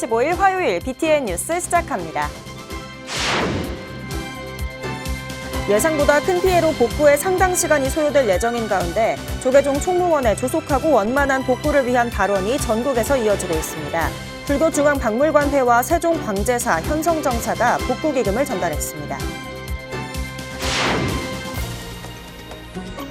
10월 15일 화요일 BTN 뉴스 시작합니다. 예상보다 큰 피해로 복구에 상당 시간이 소요될 예정인 가운데 조계종 총무원의 조속하고 원만한 복구를 위한 발언이 전국에서 이어지고 있습니다. 불교중앙박물관회와 세종광제사, 현성정사가 복구 기금을 전달했습니다.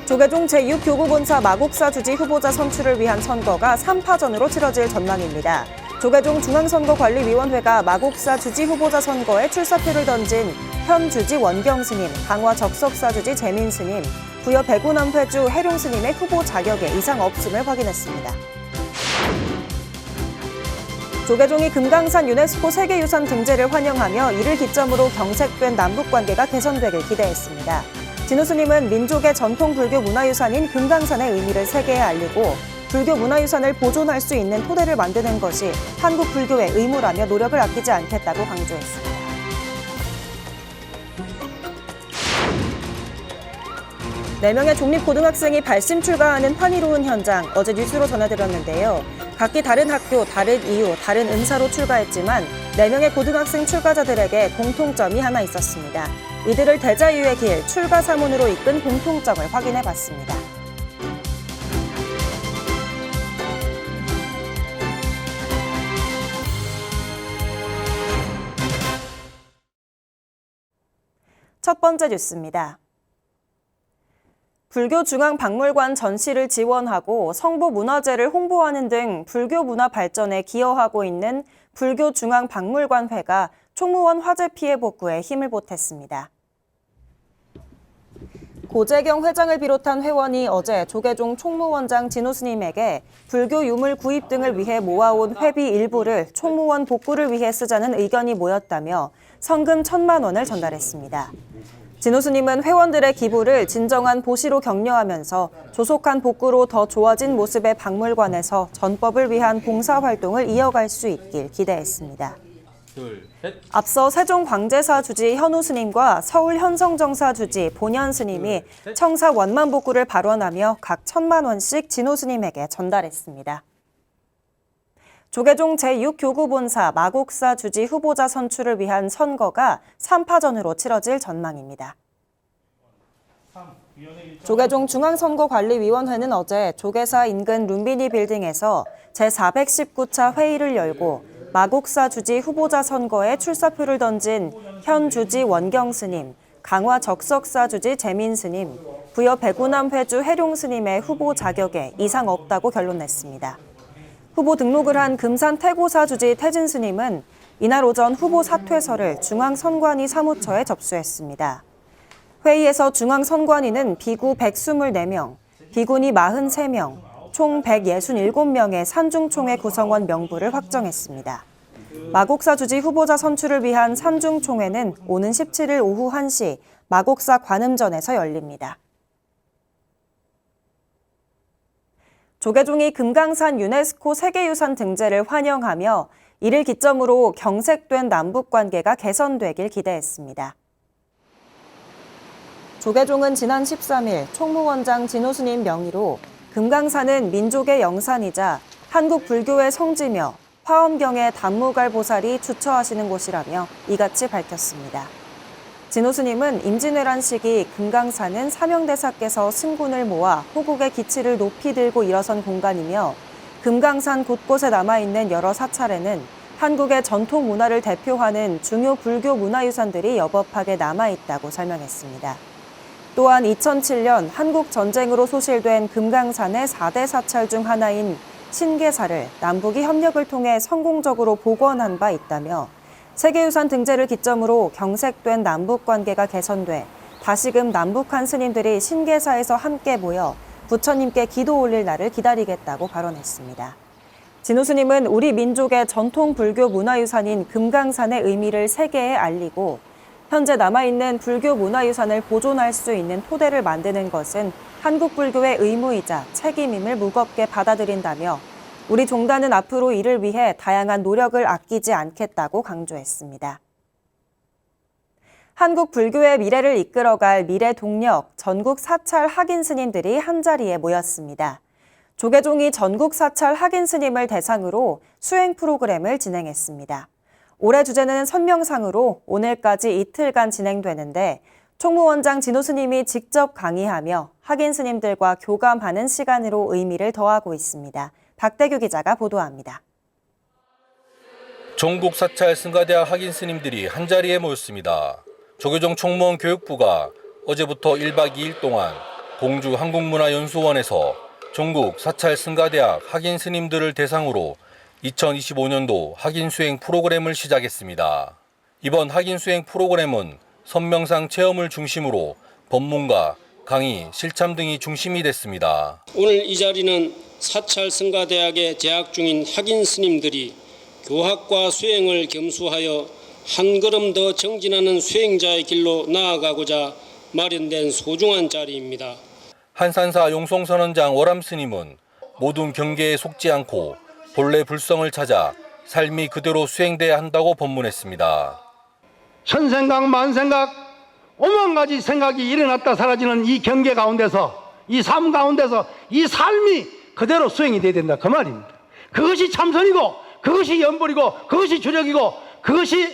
조계종 제6교구본사 마곡사 주지 후보자 선출을 위한 선거가 3파전으로 치러질 전망입니다. 조계종 중앙선거관리위원회가 마곡사 주지 후보자 선거에 출사표를 던진 현 주지 원경 스님, 강화 적석사 주지 재민 스님, 부여 배구남 회주 해룡 스님의 후보 자격에 이상 없음을 확인했습니다. 조계종이 금강산 유네스코 세계유산 등재를 환영하며 이를 기점으로 경색된 남북관계가 개선되길 기대했습니다. 진우 스님은 민족의 전통 불교 문화유산인 금강산의 의미를 세계에 알리고 불교 문화유산을 보존할 수 있는 토대를 만드는 것이 한국 불교의 의무라며 노력을 아끼지 않겠다고 강조했습니다. 네명의 독립고등학생이 발심 출가하는 환희로운 현장 어제 뉴스로 전해드렸는데요. 각기 다른 학교, 다른 이유, 다른 은사로 출가했지만 네명의 고등학생 출가자들에게 공통점이 하나 있었습니다. 이들을 대자유의 길, 출가 사문으로 이끈 공통점을 확인해 봤습니다. 첫 번째 뉴스입니다. 불교중앙박물관 전시를 지원하고 성보 문화재를 홍보하는 등 불교 문화 발전에 기여하고 있는 불교중앙박물관회가 총무원 화재 피해 복구에 힘을 보탰습니다. 고재경 회장을 비롯한 회원이 어제 조계종 총무원장 진호 스님에게 불교 유물 구입 등을 위해 모아온 회비 일부를 총무원 복구를 위해 쓰자는 의견이 모였다며 성금 천만 원을 전달했습니다. 진호 스님은 회원들의 기부를 진정한 보시로 격려하면서 조속한 복구로 더 좋아진 모습의 박물관에서 전법을 위한 봉사활동을 이어갈 수 있길 기대했습니다. 앞서 세종 광제사 주지 현우 스님과 서울 현성정사 주지 본현 스님이 청사 원만 복구를 발언하며 각 천만 원씩 진호 스님에게 전달했습니다. 조계종 제6교구본사 마곡사 주지 후보자 선출을 위한 선거가 3파전으로 치러질 전망입니다. 조계종 중앙선거관리위원회는 어제 조계사 인근 룸비니 빌딩에서 제419차 회의를 열고 마곡사 주지 후보자 선거에 출사표를 던진 현 주지 원경 스님, 강화 적석사 주지 재민 스님, 부여 배구남 회주 해룡 스님의 후보 자격에 이상 없다고 결론냈습니다. 후보 등록을 한 금산 태고사 주지 태진 스님은 이날 오전 후보 사퇴서를 중앙선관위 사무처에 접수했습니다. 회의에서 중앙선관위는 비구 124명, 비구니 43명, 총 167명의 산중총회 구성원 명부를 확정했습니다. 마곡사 주지 후보자 선출을 위한 산중총회는 오는 17일 오후 1시 마곡사 관음전에서 열립니다. 조계종이 금강산 유네스코 세계유산 등재를 환영하며 이를 기점으로 경색된 남북 관계가 개선되길 기대했습니다. 조계종은 지난 13일 총무원장 진호 스님 명의로 금강산은 민족의 영산이자 한국 불교의 성지며 화엄경의 단무갈 보살이 주처하시는 곳이라며 이같이 밝혔습니다. 진호 스님은 임진왜란 시기 금강산은 사명대사께서 승군을 모아 호국의 기치를 높이 들고 일어선 공간이며 금강산 곳곳에 남아있는 여러 사찰에는 한국의 전통 문화를 대표하는 중요 불교 문화유산들이 여법하게 남아있다고 설명했습니다. 또한 2007년 한국 전쟁으로 소실된 금강산의 4대 사찰 중 하나인 신계사를 남북이 협력을 통해 성공적으로 복원한 바 있다며 세계유산 등재를 기점으로 경색된 남북 관계가 개선돼 다시금 남북한 스님들이 신계사에서 함께 모여 부처님께 기도 올릴 날을 기다리겠다고 발언했습니다. 진호 스님은 우리 민족의 전통 불교 문화유산인 금강산의 의미를 세계에 알리고 현재 남아있는 불교 문화유산을 보존할 수 있는 토대를 만드는 것은 한국 불교의 의무이자 책임임을 무겁게 받아들인다며 우리 종단은 앞으로 이를 위해 다양한 노력을 아끼지 않겠다고 강조했습니다. 한국 불교의 미래를 이끌어갈 미래 동력 전국 사찰 학인 스님들이 한자리에 모였습니다. 조계종이 전국 사찰 학인 스님을 대상으로 수행 프로그램을 진행했습니다. 올해 주제는 선명상으로 오늘까지 이틀간 진행되는데 총무원장 진호 스님이 직접 강의하며 학인 스님들과 교감하는 시간으로 의미를 더하고 있습니다. 박대규 기자가 보도합니다. 전국 사찰 승가대학 학인 스님들이 한자리에 모였습니다. 조계종 총무원 교육부가 어제부터 1박 2일 동안 공주 한국문화연수원에서 전국 사찰 승가대학 학인 스님들을 대상으로 2025년도 학인 수행 프로그램을 시작했습니다. 이번 학인 수행 프로그램은 선명상 체험을 중심으로 법문과 강의, 실참 등이 중심이 됐습니다. 오늘 이 자리는 사찰 성가대학에 재학 중인 학인 스님들이 교학과 수행을 겸수하여 한 걸음 더 정진하는 수행자의 길로 나아가고자 마련된 소중한 자리입니다. 한산사 용송선원장 월암 스님은 모든 경계에 속지 않고 본래 불성을 찾아 삶이 그대로 수행돼야 한다고 법문했습니다. 천생각 만생각 오만 가지 생각이 일어났다 사라지는 이 경계 가운데서 이 삶 가운데서 이 삶이 그대로 수행이 돼야 된다 그 말입니다. 그것이 참선이고 그것이 연불이고 그것이 주력이고 그것이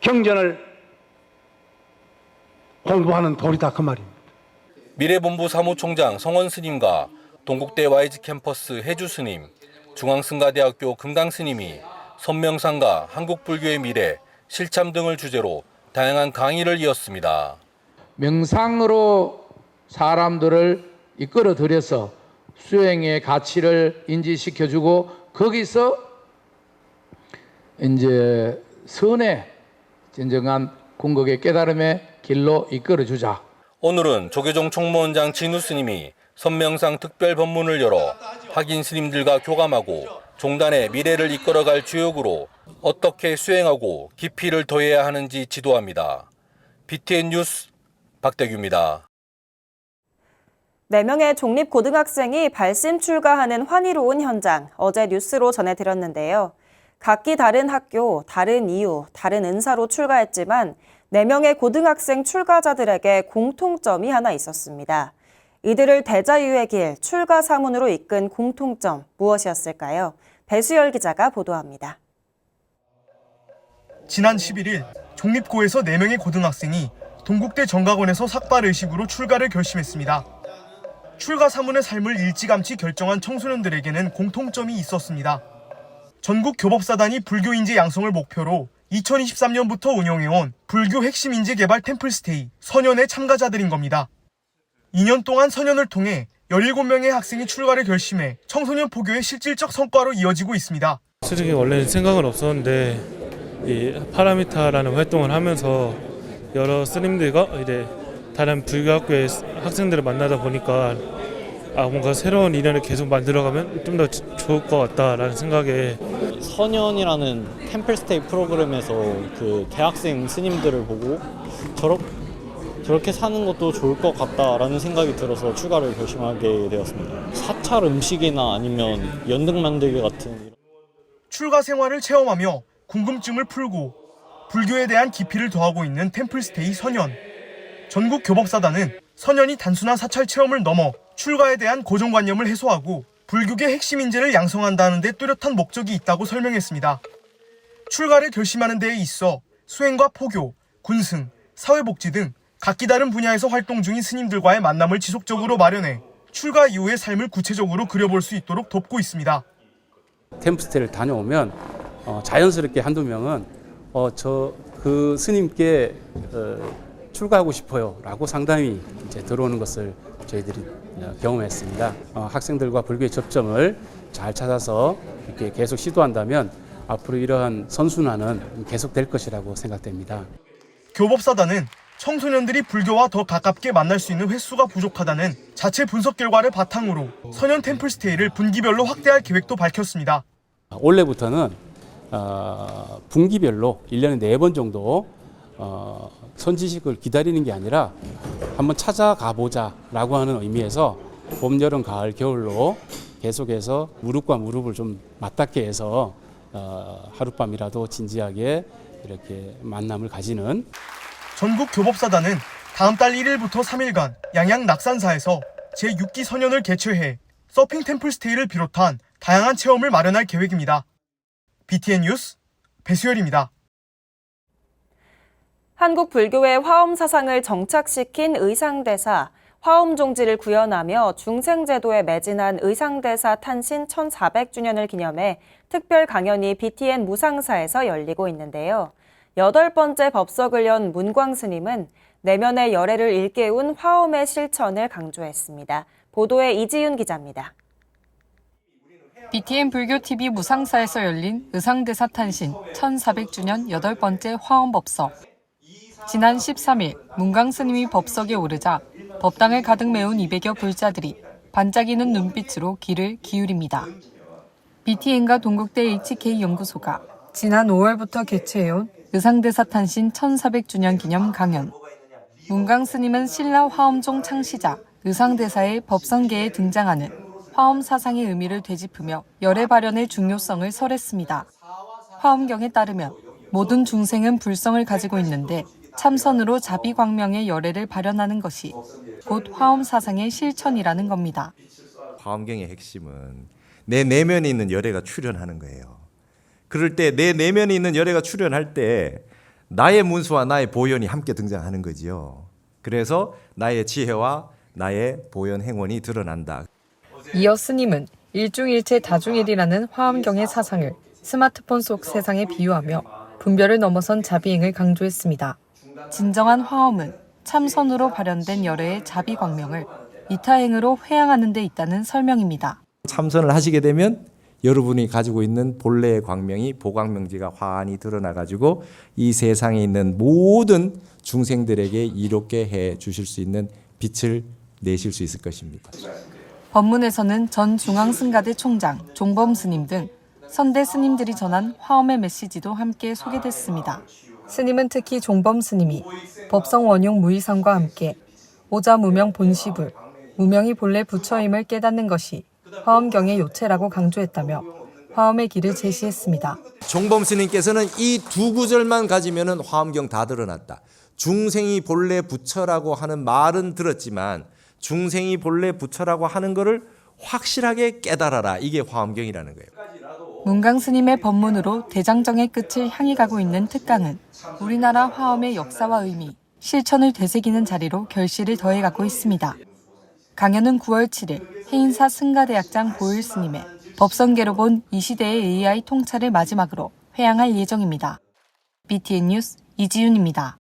경전을 공부하는 도리다 그 말입니다. 미래본부 사무총장 성원 스님과 동국대 YG 캠퍼스 해주 스님, 중앙승가대학교 금강 스님이 선명상과 한국불교의 미래, 실참 등을 주제로 다양한 강의를 이었습니다. 명상으로 사람들을 이끌어 들여서 수행의 가치를 인지시켜주고 거기서 이제 선의 진정한 궁극의 깨달음의 길로 이끌어 주자. 오늘은 조계종 총무원장 진우 스님이 선명상 특별 법문을 열어 학인 스님들과 교감하고 종단의 미래를 이끌어갈 주역으로 어떻게 수행하고 깊이를 더해야 하는지 지도합니다. BTN 뉴스 박대규입니다. 4명의 종립고등학생이 발심 출가하는 환희로운 현장 어제 뉴스로 전해드렸는데요. 각기 다른 학교, 다른 이유, 다른 은사로 출가했지만 4명의 고등학생 출가자들에게 공통점이 하나 있었습니다. 이들을 대자유의 길, 출가 사문으로 이끈 공통점 무엇이었을까요? 배수열 기자가 보도합니다. 지난 11일 종립고에서 4명의 고등학생이 동국대 정각원에서 삭발 의식으로 출가를 결심했습니다. 출가 사문의 삶을 일찌감치 결정한 청소년들에게는 공통점이 있었습니다. 전국 교법사단이 불교 인재 양성을 목표로 2023년부터 운영해온 불교 핵심 인재 개발 템플스테이 선연의 참가자들인 겁니다. 2년 동안 선연을 통해 17명의 학생이 출가를 결심해 청소년 포교의 실질적 성과로 이어지고 있습니다. 솔직히 원래는 생각은 없었는데 이 파라미타라는 활동을 하면서 여러 스님들과 이제 다른 불교학교의 학생들을 만나다 보니까 아 뭔가 새로운 인연을 계속 만들어가면 좀 더 좋을 것 같다라는 생각에 선연이라는 템플스테이 프로그램에서 그 대학생 스님들을 보고 저렇, 저렇게 사는 것도 좋을 것 같다라는 생각이 들어서 출가를 결심하게 되었습니다. 사찰 음식이나 아니면 연등 만들기 같은 출가 생활을 체험하며 궁금증을 풀고 불교에 대한 깊이를 더하고 있는 템플스테이 선연. 전국 교법사단은 선연이 단순한 사찰 체험을 넘어 출가에 대한 고정관념을 해소하고 불교계 핵심 인재를 양성한다는 데 뚜렷한 목적이 있다고 설명했습니다. 출가를 결심하는 데에 있어 수행과 포교, 군승, 사회복지 등 각기 다른 분야에서 활동 중인 스님들과의 만남을 지속적으로 마련해 출가 이후의 삶을 구체적으로 그려볼 수 있도록 돕고 있습니다. 템프스테를 다녀오면 어, 자연스럽게 한두 명은 어, 저 그 스님께 어, 출가하고 싶어요 라고 상담이 이제 들어오는 것을 저희들이 어, 경험했습니다. 어, 학생들과 불교의 접점을 잘 찾아서 이렇게 계속 시도한다면 앞으로 이러한 선순환은 계속될 것이라고 생각됩니다. 교법사단은 청소년들이 불교와 더 가깝게 만날 수 있는 횟수가 부족하다는 자체 분석 결과를 바탕으로 선현 템플스테이를 분기별로 확대할 계획도 밝혔습니다. 올해부터는 어, 분기별로 1년에 4번 정도 어, 선지식을 기다리는 게 아니라 한번 찾아가 보자라고 하는 의미에서 봄, 여름, 가을, 겨울로 계속해서 무릎과 무릎을 좀 맞닿게 해서 어, 하룻밤이라도 진지하게 이렇게 만남을 가지는 전국 교법사단은 다음 달 1일부터 3일간 양양 낙산사에서 제6기 선연을 개최해 서핑 템플스테이를 비롯한 다양한 체험을 마련할 계획입니다. BTN 뉴스 배수열입니다. 한국 불교의 화엄 사상을 정착시킨 의상대사, 화엄 종지를 구현하며 중생제도에 매진한 의상대사 탄신 1400주년을 기념해 특별 강연이 BTN 무상사에서 열리고 있는데요. 여덟 번째 법석을 연 문광 스님은 내면의 열애를 일깨운 화엄의 실천을 강조했습니다. 보도에 이지윤 기자입니다. BTN 불교TV 무상사에서 열린 의상대사 탄신 1400주년 여덟 번째 화엄 법석. 지난 13일 문강 스님이 법석에 오르자 법당을 가득 메운 200여 불자들이 반짝이는 눈빛으로 귀를 기울입니다. BTN과 동국대 HK 연구소가 지난 5월부터 개최해온 의상대사 탄신 1400주년 기념 강연. 문강 스님은 신라 화엄종 창시자 의상대사의 법성계에 등장하는 화엄 사상의 의미를 되짚으며 열애 발현의 중요성을 설했습니다. 화엄경에 따르면 모든 중생은 불성을 가지고 있는데 참선으로 자비광명의 열애를 발현하는 것이 곧 화엄 사상의 실천이라는 겁니다. 화엄경의 핵심은 내 내면에 있는 열애가 출현하는 거예요. 그럴 때 내 내면에 있는 열애가 출현할 때 나의 문수와 나의 보현이 함께 등장하는 거지요. 그래서 나의 지혜와 나의 보현 행원이 드러난다. 이어 스님은 일중일체 다중일이라는 화엄경의 사상을 스마트폰 속 세상에 비유하며 분별을 넘어선 자비행을 강조했습니다. 진정한 화엄은 참선으로 발현된 열애의 자비광명을 이타행으로 회양하는 데 있다는 설명입니다. 참선을 하시게 되면 여러분이 가지고 있는 본래의 광명이 보광명지가 환히 드러나 가지고 이 세상에 있는 모든 중생들에게 이롭게 해 주실 수 있는 빛을 내실 수 있을 것입니다. 법문에서는 전 중앙승가대 총장 종범 스님 등 선대 스님들이 전한 화엄의 메시지도 함께 소개됐습니다. 스님은 특히 종범 스님이 법성 원용 무의성과 함께 오자 무명 본시불, 무명이 본래 부처임을 깨닫는 것이 화엄경의 요체라고 강조했다며 화엄의 길을 제시했습니다. 종범 스님께서는 이 두 구절만 가지면은 화엄경 다 드러났다. 중생이 본래 부처라고 하는 말은 들었지만 중생이 본래 부처라고 하는 것을 확실하게 깨달아라. 이게 화엄경이라는 거예요. 문강 스님의 법문으로 대장정의 끝을 향해 가고 있는 특강은 우리나라 화엄의 역사와 의미, 실천을 되새기는 자리로 결실을 더해가고 있습니다. 강연은 9월 7일 해인사 승가대학장 보일 스님의 법성계로 본 이 시대의 AI 통찰을 마지막으로 회양할 예정입니다. BTN 뉴스 이지윤입니다.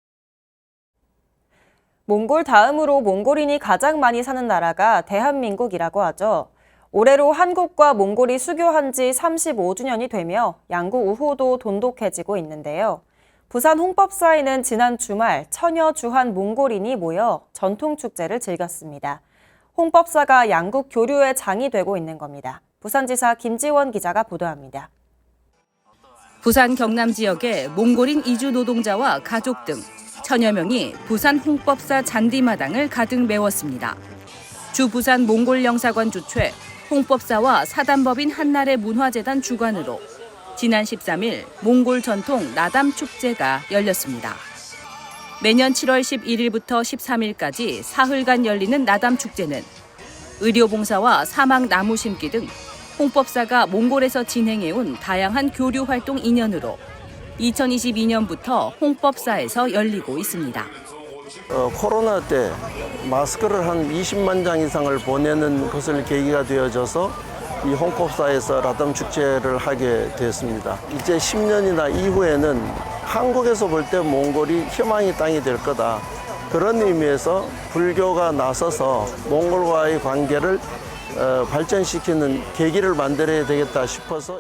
몽골 다음으로 몽골인이 가장 많이 사는 나라가 대한민국이라고 하죠. 올해로 한국과 몽골이 수교한 지 35주년이 되며 양국 우호도 돈독해지고 있는데요. 부산 홍법사에는 지난 주말 천여 주한 몽골인이 모여 전통 축제를 즐겼습니다. 홍법사가 양국 교류의 장이 되고 있는 겁니다. 부산지사 김지원 기자가 보도합니다. 부산 경남 지역의 몽골인 이주 노동자와 가족 등 천여 명이 부산 홍법사 잔디마당을 가득 메웠습니다. 주 부산 몽골 영사관 주최 홍법사와 사단법인 한나라의 문화재단 주관으로 지난 13일 몽골 전통 나담 축제가 열렸습니다. 매년 7월 11일부터 13일까지 사흘간 열리는 나담 축제는 의료봉사와 사막 나무 심기 등 홍법사가 몽골에서 진행해온 다양한 교류 활동 인연으로 2022년부터 홍법사에서 열리고 있습니다. 어, 코로나 때 마스크를 한 20만 장 이상을 보내는 것을 계기가 되어져서 이 홍법사에서 라담 축제를 하게 되었습니다. 이제 10년이나 이후에는 한국에서 볼 때 몽골이 희망의 땅이 될 거다. 그런 의미에서 불교가 나서서 몽골과의 관계를 어, 발전시키는 계기를 만들어야 되겠다 싶어서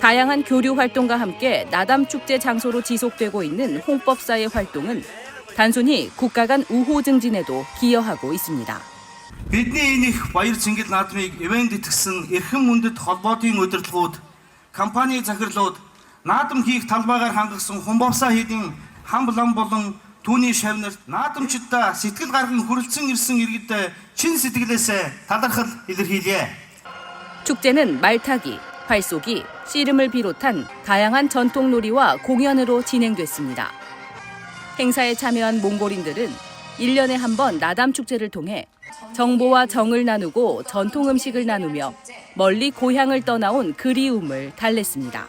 다양한 교류 활동과 함께 나담 축제 장소로 지속되고 있는 홍법사의 활동은 단순히 국가 간 우호 증진에도 기여하고 있습니다. Бидний энэ их баяр цэнгэл наадмыг ивент итгэсэн эрхэм мөндөд холбоотын удирдлагууд, компани захирлууд, наадам хийх талбайгаар хангасан хумбовсаа хийдийн хам лам болон түүний шавнарт наадамчдаа сэтгэл гарган хүрэлцэн ирсэн иргэд чин сэтгэлээсээ талархал илэрхийлье. 축제는 말타기, 활쏘기, 씨름을 비롯한 다양한 전통 놀이와 공연으로 진행됐습니다. 행사에 참여한 몽골인들은 1년에 한 번 나담 축제를 통해 정보와 정을 나누고 전통 음식을 나누며 멀리 고향을 떠나온 그리움을 달랬습니다.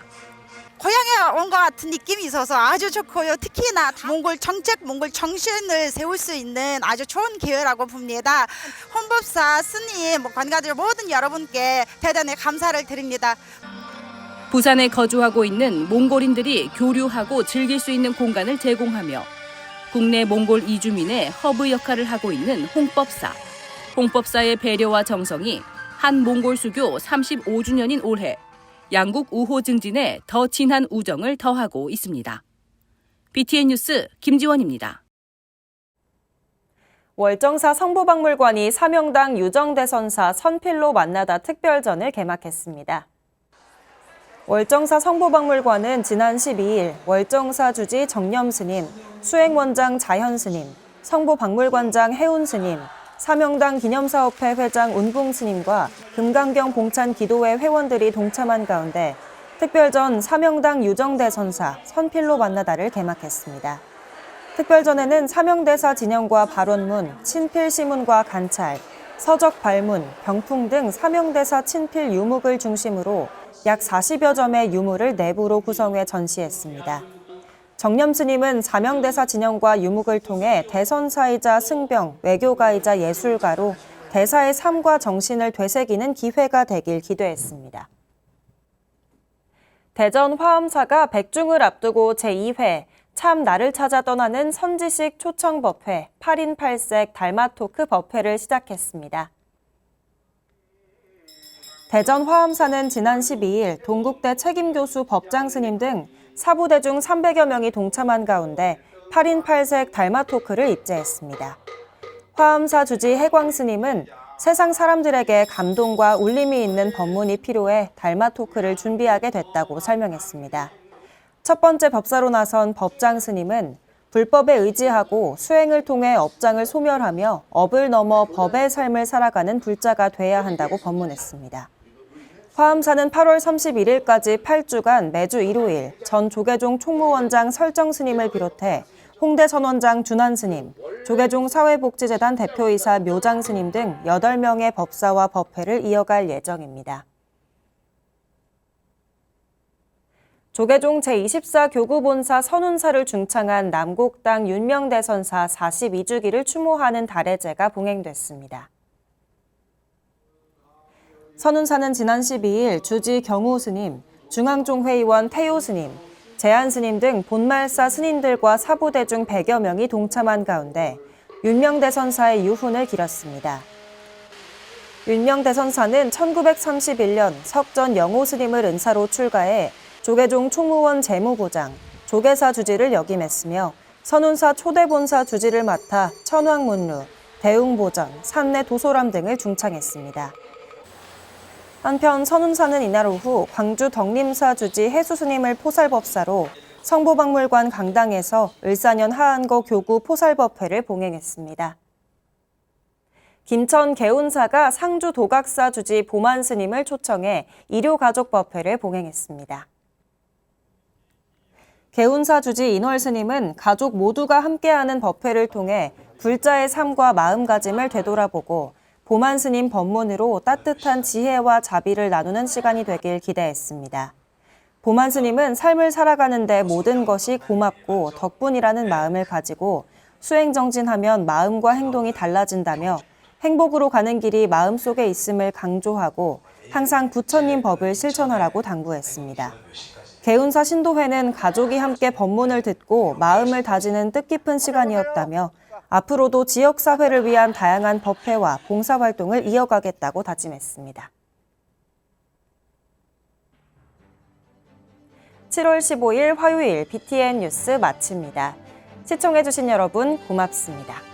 고향에 온 것 같은 느낌이 있어서 아주 좋고요. 특히나 몽골 정책, 몽골 정신을 세울 수 있는 아주 좋은 기회라고 봅니다. 헌법사 스님, 뭐 관가들 모든 여러분께 대단히 감사를 드립니다. 부산에 거주하고 있는 몽골인들이 교류하고 즐길 수 있는 공간을 제공하며 국내 몽골 이주민의 허브 역할을 하고 있는 홍법사. 홍법사의 배려와 정성이 한 몽골 수교 35주년인 올해 양국 우호 증진에 더 진한 우정을 더하고 있습니다. BTN 뉴스 김지원입니다. 월정사 성보박물관이 사명당 유정대선사 선필로 만나다 특별전을 개막했습니다. 월정사 성보박물관은 지난 12일 월정사 주지 정념 스님, 수행원장 자현 스님, 성보박물관장 해운 스님, 사명당 기념사업회 회장 운봉 스님과 금강경 봉찬 기도회 회원들이 동참한 가운데 특별전 사명당 유정대 선사 선필로 만나다를 개막했습니다. 특별전에는 사명대사 진영과 발원문, 친필 시문과 관찰, 서적 발문, 병풍 등 사명대사 친필 유목을 중심으로 약 40여 점의 유물을 내부로 구성해 전시했습니다. 정념 스님은 사명대사 진영과 유목을 통해 대선사이자 승병, 외교가이자 예술가로 대사의 삶과 정신을 되새기는 기회가 되길 기대했습니다. 대전 화엄사가 백중을 앞두고 제2회 참 나를 찾아 떠나는 선지식 초청법회 8인 8색 달마토크 법회를 시작했습니다. 대전 화엄사는 지난 12일 동국대 책임교수 법장 스님 등 사부대중 300여 명이 동참한 가운데 8인 8색 달마 토크를 입제했습니다. 화엄사 주지 해광 스님은 세상 사람들에게 감동과 울림이 있는 법문이 필요해 달마 토크를 준비하게 됐다고 설명했습니다. 첫 번째 법사로 나선 법장 스님은 불법에 의지하고 수행을 통해 업장을 소멸하며 업을 넘어 법의 삶을 살아가는 불자가 돼야 한다고 법문했습니다. 화엄사는 8월 31일까지 8주간 매주 일요일 전 조계종 총무원장 설정 스님을 비롯해 홍대 선원장 준환 스님, 조계종 사회복지재단 대표이사 묘장 스님 등 8명의 법사와 법회를 이어갈 예정입니다. 조계종 제24 교구본사 선운사를 중창한 남곡당 윤명대선사 42주기를 추모하는 달해제가 봉행됐습니다. 선운사는 지난 12일 주지 경우 스님, 중앙종회의원 태요 스님, 재한 스님 등 본말사 스님들과 사부대중 100여 명이 동참한 가운데 윤명대 선사의 유훈을 기렸습니다. 윤명대 선사는 1931년 석전 영호 스님을 은사로 출가해 조계종 총무원 재무부장, 조계사 주지를 역임했으며 선운사 초대본사 주지를 맡아 천황문루, 대웅보전, 산내 도소람 등을 중창했습니다. 한편 선운사는 이날 오후 광주 덕림사 주지 해수스님을 포살법사로 성보박물관 강당에서 을사년 하안거 교구 포살법회를 봉행했습니다. 김천 개운사가 상주 도각사 주지 보만 스님을 초청해 일요가족법회를 봉행했습니다. 개운사 주지 인월 스님은 가족 모두가 함께하는 법회를 통해 불자의 삶과 마음가짐을 되돌아보고 보만 스님 법문으로 따뜻한 지혜와 자비를 나누는 시간이 되길 기대했습니다. 보만 스님은 삶을 살아가는데 모든 것이 고맙고 덕분이라는 마음을 가지고 수행 정진하면 마음과 행동이 달라진다며 행복으로 가는 길이 마음속에 있음을 강조하고 항상 부처님 법을 실천하라고 당부했습니다. 개운사 신도회는 가족이 함께 법문을 듣고 마음을 다지는 뜻깊은 시간이었다며 앞으로도 지역사회를 위한 다양한 법회와 봉사활동을 이어가겠다고 다짐했습니다. 7월 15일 화요일 BTN 뉴스 마칩니다. 시청해주신 여러분 고맙습니다.